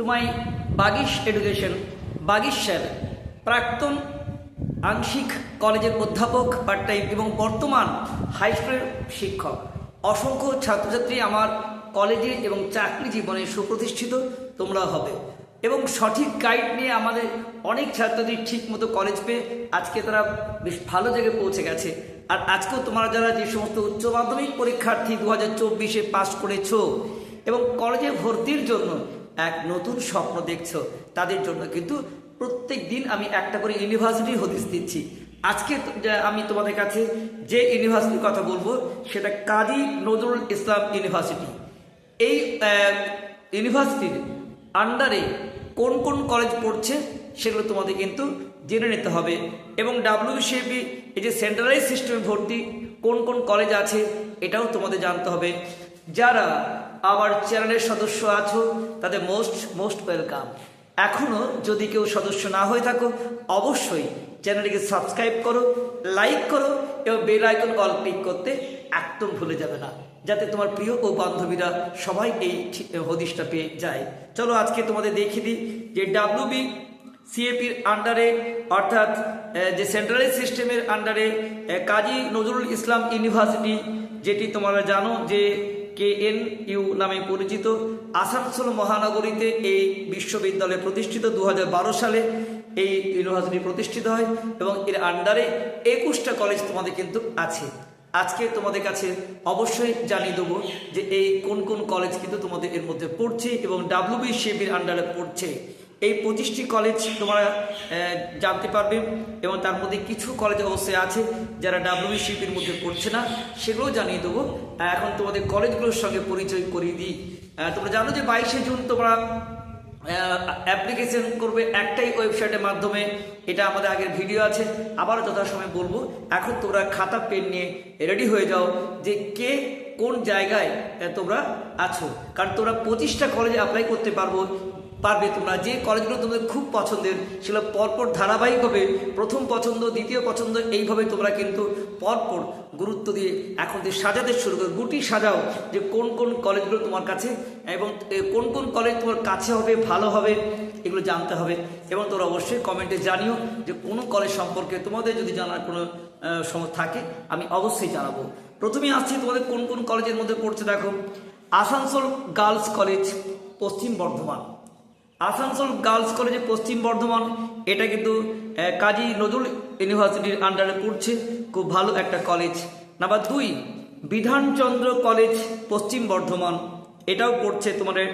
To my Bagish education Bagish sir প্রাক্তন আংশিক কলেজের অধ্যাপক পার্ট টাইম এবং বর্তমান হাই স্কুলের শিক্ষক। অসংখ্য ছাত্রছাত্রী আমার কলেজে এবং চাকরি জীবনে সুপ্রতিষ্ঠিত, তোমরা হবে। এবং সঠিক গাইড নিয়ে আমাদের অনেক ছাত্রছাত্রী ঠিক মতো কলেজ পেয়ে আজকে তারা বেশ ভালো জায়গায় পৌঁছে গেছে। আর আজকেও তোমরা যারা যে সমস্ত উচ্চ মাধ্যমিক পরীক্ষার্থী দু হাজার চব্বিশে পাশ করেছ এবং কলেজে ভর্তির জন্য এক নতুন স্বপ্ন দেখছ, তাদের জন্য কিন্তু প্রত্যেক দিন আমি একটা করে ইউনিভার্সিটি হদিস দিচ্ছি। আজকে আমি তোমাদের কাছে যে ইউনিভার্সিটির কথা বলব, সেটা কাজী নজরুল ইসলাম ইউনিভার্সিটি এই ইউনিভার্সিটির আন্ডারে কোন কোন কলেজ পড়ছে, সেগুলো তোমাদের কিন্তু জেনে নিতে হবে। এবং ডাব্লিউসিএপি এই যে সেন্ট্রালাইজ সিস্টেমে ভর্তি কোন কোন কলেজ আছে, এটাও তোমাদের জানতে হবে। যারা আমার চ্যানেলের সদস্য আছো, তাদের মোস্ট মোস্ট ওয়েলকাম এখনও যদি কেউ সদস্য না হয়ে থাকো, অবশ্যই চ্যানেলটিকে সাবস্ক্রাইব করো লাইক করো এবং বেল আইকন অল ক্লিক করতে একদম ভুলে যাবে না, যাতে তোমার প্রিয় ও বান্ধবীরা সবাই এই হদিশটা পেয়ে যায়। চলো আজকে তোমাদের দেখিয়ে দিই যে ডাব্লিউবি সিএপির আন্ডারে অর্থাৎ যে সেন্ট্রালাইজ সিস্টেমের আন্ডারে কাজী নজরুল ইসলাম ইউনিভার্সিটি যেটি তোমরা জানো যে কে এন ইউ নামে পরিচিত আসানসোল মহানগরীতে এই বিশ্ববিদ্যালয় প্রতিষ্ঠিত দুহাজার বারো সালে এই ইউনিভার্সিটি প্রতিষ্ঠিত হয় এবং এর আন্ডারে একুশটা কলেজ তোমাদের কিন্তু আছে। আজকে তোমাদের কাছে অবশ্যই জানিয়ে দেবো যে এই কোন কোন কলেজ কিন্তু তোমাদের এর মধ্যে পড়ছে এবং ডাব্লিউবি শিবির আন্ডারে পড়ছে। এই পঁচিশটি কলেজ তোমরা জানতে পারবে এবং তার মধ্যে কিছু কলেজ অবশ্যই আছে যারা ডাব্লিউবি শিবির মধ্যে পড়ছে না সেগুলো জানিয়ে দেবো। এখন তোমাদের কলেজগুলোর সঙ্গে পরিচয় করিয়ে দিই। তোমরা জানো যে বাইশে জুন তোমরা অ্যাপ্লিকেশন করবে একটাই ওয়েবসাইটের মাধ্যমে। এটা আমাদের আগের ভিডিও আছে আবার যথাসময়ে বলব। এখন তোমরা খাতা পেন নিয়ে রেডি হয়ে যাও যে কে কোন জায়গায় তোমরা আছো। কারণ তোমরা পঁচিশটা কলেজে অ্যাপ্লাই করতে পারব পারবে তোমরা। যে কলেজগুলো তোমাদের খুব পছন্দের, সেগুলো পরপর ধারাবাহিকভাবে প্রথম পছন্দ, দ্বিতীয় পছন্দ, এইভাবে তোমরা কিন্তু পরপর গুরুত্ব দিয়ে এখন যে সাজাতে শুরু করো। গুটি সাজাও যে কোন কোন কলেজগুলো তোমার কাছে এবং কোন কোন কলেজ তোমার কাছে হবে, ভালো হবে, এগুলো জানতে হবে। এবং তোমরা অবশ্যই কমেন্টে জানিও যে কোনো কলেজ সম্পর্কে তোমাদের যদি জানার কোনো সময় থাকে, আমি অবশ্যই জানাব। প্রথমে আসছি তোমাদের কোন কোন কলেজের মধ্যে পড়ছে দেখো। আসানসোল গার্লস কলেজ, পশ্চিম বর্ধমান। আসানসোল গার্লস কলেজে পশ্চিম বর্ধমান। এটা কিন্তু কাজী নজরুল ইউনিভার্সিটির আন্ডারে পড়ছে। খুব ভালো একটা কলেজ নাম্বার দুই, বিধানচন্দ্র কলেজ পশ্চিম বর্ধমান। এটাও পড়ছে তোমাদের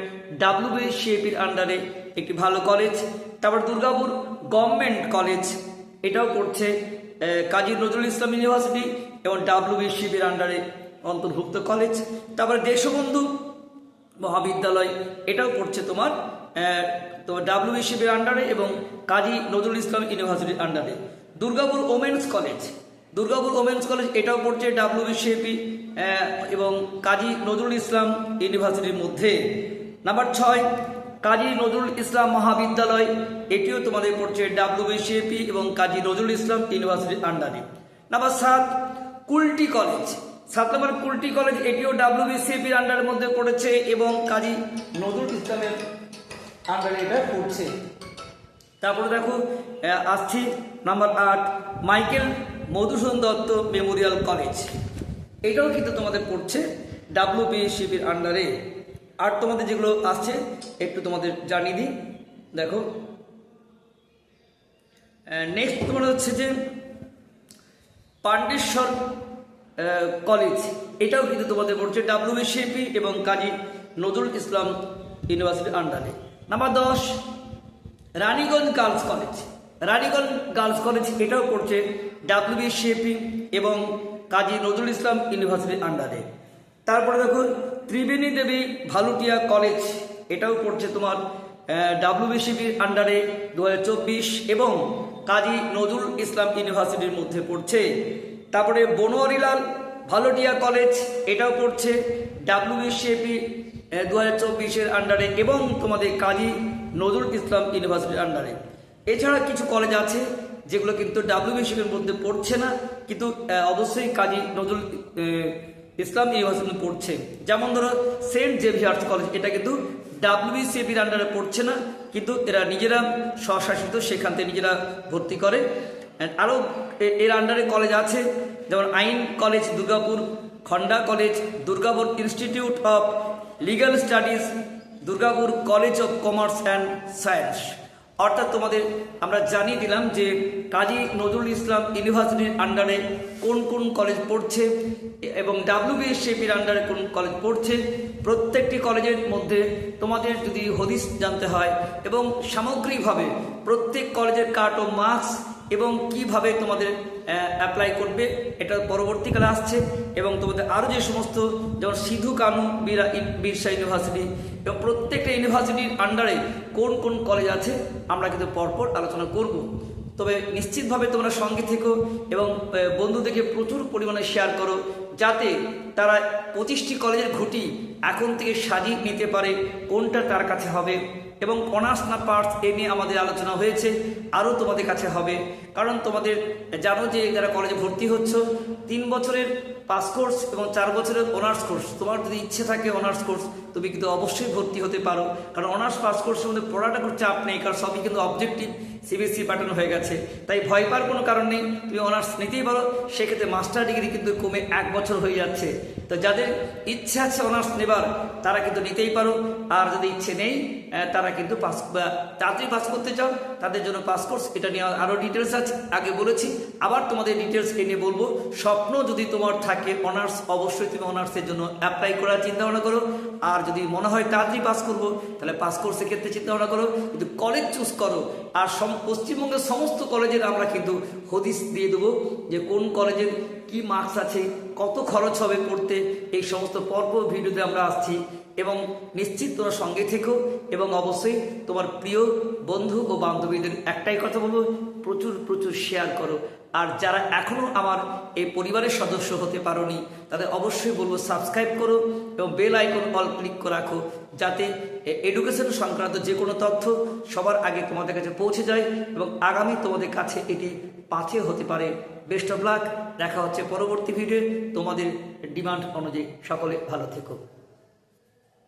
ডাব্লিউবিসিএপির আন্ডারে একটি ভালো কলেজ তারপর দুর্গাপুর গভর্নমেন্ট কলেজ এটাও পড়ছে কাজী নজরুল ইসলাম ইউনিভার্সিটি এবং ডাব্লিউ ডাব্লিউবিসিএপির আন্ডারে অন্তর্ভুক্ত কলেজ তারপর দেশবন্ধু মহাবিদ্যালয়, এটাও পড়ছে তোমার আহ, তোমার ডাব্লিউবিসিবির আন্ডারে এবং কাজী নজরুল ইসলাম ইউনিভার্সিটির আন্ডারে Durgapur women's college Durgapur women's college এটাও পড়ছে ডাব্লিউ ডাব্লিউবিসিএপি এবং কাজী নজরুল ইসলাম ইউনিভার্সিটির মধ্যে। নাম্বার ছয় কাজী নজরুল ইসলাম মহাবিদ্যালয় এটিও তোমাদের পড়ছে ডাব্লিউ ডাব্লিউবিসিএপি এবং কাজী নজরুল ইসলাম ইউনিভার্সিটির আন্ডারে নাম্বার সাত কুলটি কলেজ সাত নম্বর কুলটি কলেজ এটিও ডাব্লিউ ডাব্লিউবিসিএপির আন্ডারের মধ্যে পড়েছে এবং কাজী নজরুল ইসলামের আন্ডারে এটা পড়ছে তারপরে দেখো আসছি নাম্বার আট, Michael Madhusudan Dutta memorial college. এটাও কিন্তু তোমাদের পড়ছে ডাব্লিউবিসিপির আন্ডারে। আর তোমাদের যেগুলো আসছে, একটু তোমাদের জানিয়ে দিই। দেখো নেক্সট তোমার হচ্ছে যে পাণ্ডেশ্বর কলেজ। এটাও কিন্তু তোমাদের পড়ছে ডাব্লিউবিসিপি এবং কাজী নজরুল ইসলাম ইউনিভার্সিটির আন্ডারে। নাম্বার দশ, Raniganj girls college Raniganj girls college এটাও পড়ছে ডাব্লিউবিসিপি এবং কাজী নজরুল ইসলাম ইউনিভার্সিটির আন্ডারে তারপরে দেখো ত্রিবেণী দেবী ভালুটিয়া কলেজ এটাও পড়ছে তোমার ডাব্লিউবিসিপির আন্ডারে দু হাজার চব্বিশ এবং কাজী নজরুল ইসলাম ইউনিভার্সিটির মধ্যে পড়ছে। তারপরে বনোয়ারিলাল ভালোটিয়া কলেজ এটাও পড়ছে ডাব্লিউবিসিপি দু হাজার চব্বিশের আন্ডারে এবং তোমাদের কাজী নজরুল ইসলাম ইউনিভার্সিটির আন্ডারে এছাড়া কিছু কলেজ আছে যেগুলো কিন্তু ডাব্লিউবিসিপির মধ্যে পড়ছে না, কিন্তু অবশ্যই কাজী নজরুল ইসলাম ইউনিভার্সিটি পড়ছে। যেমন ধরো সেন্ট জেভিয়ার্স কলেজ, এটা কিন্তু ডাব্লিউবিসিএপির আন্ডারে পড়ছে না, কিন্তু এরা নিজেরা স্বশাসিত, সেখান থেকে নিজেরা ভর্তি করে। আরও এর আন্ডারে কলেজ আছে, যেমন আইন college Durgapur Khanda college, Durgapur institute of legal studies Durgapur college of commerce and science অর্থাৎ তোমাদের আমরা জানিয়ে দিলাম যে কাজী নজরুল ইসলাম ইউনিভার্সিটির আন্ডারে কোন কোন কলেজ পড়ছে এবং ডাব্লিউবিএসএপির আন্ডারে কোন কলেজ পড়ছে। প্রত্যেকটি কলেজের মধ্যে তোমাদের যদি হদিস জানতে হয় এবং সামগ্রিকভাবে প্রত্যেক কলেজের কাট ও মার্কস এবং কীভাবে তোমাদের অ্যাপ্লাই করবে, এটা পরবর্তীকালে আসছে। এবং তোমাদের আরও যে সমস্ত, যেমন সিধু কানু বীরা বিরসা ইউনিভার্সিটি, এবং প্রত্যেকটা ইউনিভার্সিটির আন্ডারে কোন কোন কলেজ আছে, আমরা কিন্তু পরপর আলোচনা করব। তবে নিশ্চিতভাবে তোমরা সঙ্গে থেকো এবং বন্ধুদেরকে প্রচুর পরিমাণে শেয়ার করো, যাতে তারা পঁচিশটি কলেজের ঘুটি এখন থেকে সাজিয়ে নিতে পারে, কোনটা তার কাছে হবে। এবং অনার্স না পার্টস এ নিয়ে আমাদের আলোচনা হয়েছে, আরও তোমাদের কাছে হবে। কারণ তোমাদের জানো যে যারা কলেজে ভর্তি হচ্ছ, তিন বছরের পাস কোর্স এবং চার বছরের অনার্স কোর্স তোমার যদি ইচ্ছে থাকে অনার্স কোর্স তুমি কিন্তু অবশ্যই ভর্তি হতে পারো। কারণ অনার্স পাস কোর্সের মধ্যে পড়াটা কোনো চাপ নেই, কারণ সবই কিন্তু অবজেক্টিভ সিবিএসসি প্যাটার্ন হয়ে গেছে। তাই ভয় পাওয়ার কোনো কারণ নেই, তুমি অনার্স নিতেই পারো। সেক্ষেত্রে মাস্টার ডিগ্রি কিন্তু কমে এক বছর হয়ে যাচ্ছে। তো যাদের ইচ্ছে আছে অনার্স নেবার, তারা কিন্তু নিতেই পারো। আর যদি ইচ্ছে নেই তারা কিন্তু পাস তাড়াতাড়ি পাস করতে চাও, তাদের জন্য পাস কোর্স এটা নিয়ে আরও ডিটেলস আছে। আগে বলেছি, আবার তোমাদের ডিটেলস নিয়ে বলব। স্বপ্ন যদি তোমার থাকে অনার্স অবশ্যই তুমি অনার্সের জন্য অ্যাপ্লাই করার চিন্তা ভাবনা করো। আর যদি মনে হয় তাড়াতাড়ি পাস করব, তাহলে পাস কোর্সের ক্ষেত্রে চিন্তা ভাবনা করো। কিন্তু কলেজ চুজ করো। আর পশ্চিমবঙ্গের সমস্ত কলেজের আমরা কিন্তু হদিস দিয়ে দেবো যে কোন কলেজের কি মার্কস আছে, কত খরচ হবে পড়তে, এই সমস্ত পর্ব ভিডিওতে আমরা আসছি। এবং নিশ্চিত তোমরা সঙ্গে থেকো এবং অবশ্যই তোমার প্রিয় বন্ধু ও বান্ধবীদের একটাই কথা বলব, প্রচুর প্রচুর শেয়ার করো। আর যারা এখনও আমার এই পরিবারের সদস্য হতে পারোনি, তাদের অবশ্যই বলব সাবস্ক্রাইব করো এবং বেল আইকন অল ক্লিক করে রাখো, যাতে এডুকেশন সংক্রান্ত যে কোনো তথ্য সবার আগে তোমাদের কাছে পৌঁছে যায় এবং আগামী তোমাদের কাছে এটি পাথে হতে পারে। বেস্ট অফ লাক দেখা হচ্ছে পরবর্তী ভিডিও তোমাদের ডিমান্ড অনুযায়ী সকলে ভালো থেকো।